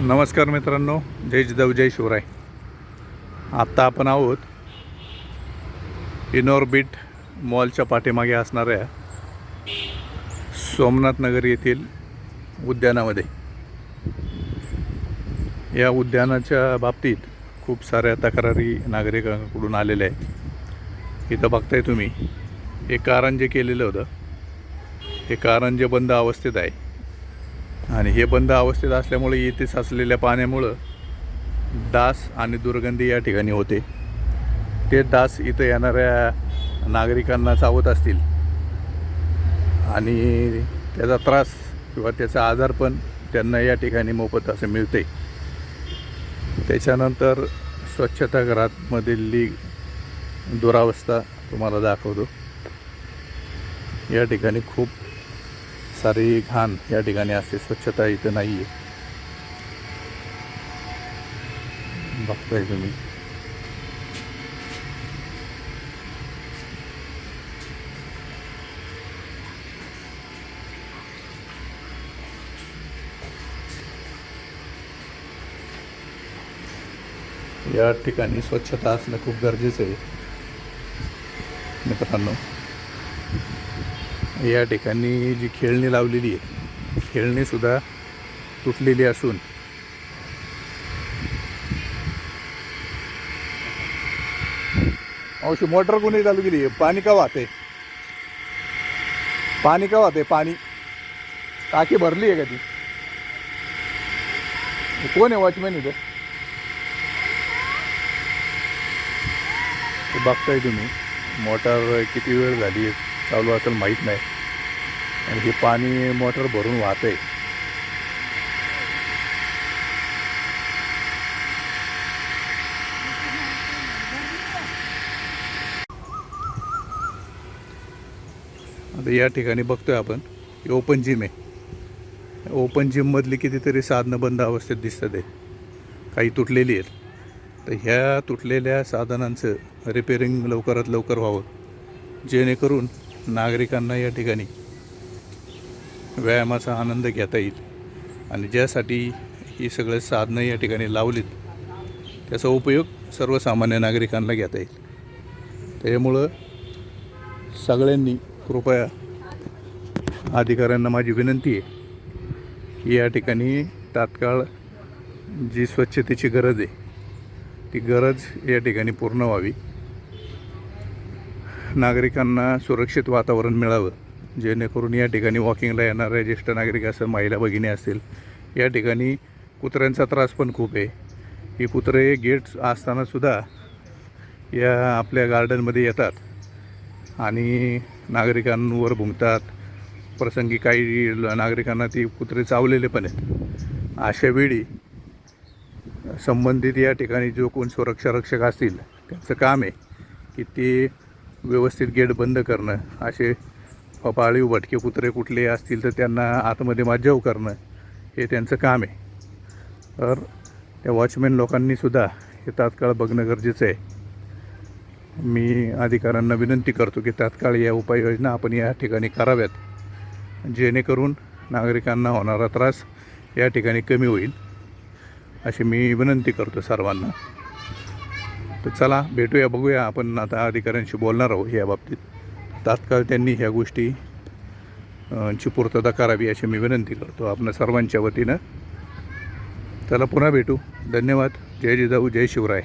नमस्कार मित्रांनो जय जिजाऊ जय शिवराय. आत्ता आपण आहोत इनॉर्बिट मॉलच्या पाठीमागे असणाऱ्या सोमनाथ नगर येथील उद्यानामध्ये. या उद्यानाच्या बाबतीत खूप साऱ्या तक्रारी नागरिकांकडून आलेल्या आहेत. इथं बघताय तुम्ही हे कारंजे केलेलं होतं. हे कारंजे बंद अवस्थेत आहे. आणि हे बंद अवस्थेत असल्यामुळे येथे साचलेल्या पाण्यामुळं डास आणि दुर्गंधी या ठिकाणी होते. ते डास इथं येणाऱ्या नागरिकांना चावत असतील. आणि त्याचा त्रास किंवा त्याचा आजार पण त्यांना या ठिकाणी मोफत असं मिळते. त्याच्यानंतर स्वच्छता स्वच्छतागृहामधली दुरावस्था तुम्हाला दाखवतो. या ठिकाणी खूप सारी घाण या ठिकाणी असते स्वच्छता इथं नाही आहे बघताय तुम्ही. या ठिकाणी स्वच्छता असणं खूप गरजेचं आहे. मित्रांनो. या ठिकाणी जी खेळणी लावलेली आहे खेळणीसुद्धा तुटलेली असून अवशी मोटर कोणी चालू केली? आहे पाणी का वाहते पाणी का वाहते पाणी. टाकी भरली आहे का ती? कोण आहे वॉचमॅन इथं? ते बघताय तुम्ही मोटार किती वेळ झाली आहे? चालू असेल माहीत नाही. आणि हे पाणी मोटर भरून वाहत आहे आता या ठिकाणी बघतोय आपण ओपन जिम आहे. ओपन जिममधली कितीतरी साधनं बंद अवस्थेत दिसतात आहे काही तुटलेली आहेत. तर ह्या तुटलेल्या साधनांचं रिपेरिंग लवकरात लवकर व्हावं. जेणेकरून नागरिकांना या ठिकाणी व्यायामाचा आनंद घेता येईल. आणि ज्यासाठी ही सगळे साधनं या ठिकाणी लावलीत त्याचा उपयोग सर्वसामान्य नागरिकांना घेता येईल. त्याच्यामुळं सगळ्यांनी कृपया अधिकाऱ्यांना माझी विनंती आहे की या ठिकाणी तात्काळ जी स्वच्छतेची गरज आहे ती गरज या ठिकाणी पूर्ण व्हावी. नागरिकांना सुरक्षित वातावरण मिळावं जेणेकरून या ठिकाणी वॉकिंगला येणाऱ्या ज्येष्ठ नागरिक असेल महिला भगिनी असतील या ठिकाणी कुत्र्यांचा त्रास पण खूप आहे. ही कुत्रे गेट असतानासुद्धा या आपल्या गार्डनमध्ये येतात आणि नागरिकांवर भुंकतात. प्रसंगी काही ल- नागरिकांना ती कुत्रे चावलेले पण आहेत. अशा वेळी संबंधित या ठिकाणी जो कोण सुरक्षा रक्षक असतील त्यांचं काम आहे की ते व्यवस्थित गेट बंद करणं असे पाळीव भटके कुत्रे कुठले असतील तर त्यांना आतमध्ये मज्जाव करणं हे त्यांचं काम आहे. तर त्या वॉचमॅन लोकांनीसुद्धा हे तात्काळ बघणं गरजेचं आहे. मी अधिकाऱ्यांना विनंती करतो की तात्काळ या उपाययोजना आपण या ठिकाणी कराव्यात. जेणेकरून नागरिकांना होणारा त्रास या ठिकाणी कमी होईल अशी मी विनंती करतो सर्वांना. तर चला भेटूया बघूया. आपण आता अधिकाऱ्यांशी बोलणार आहोत या बाबतीत. तात्काळ त्यांनी ह्या गोष्टी ची पूर्तता करावी अशी मी विनंती करतो आपण सर्वांच्या वतीनं. चला पुन्हा भेटू. धन्यवाद. जय जिजाऊ जय शिवराय.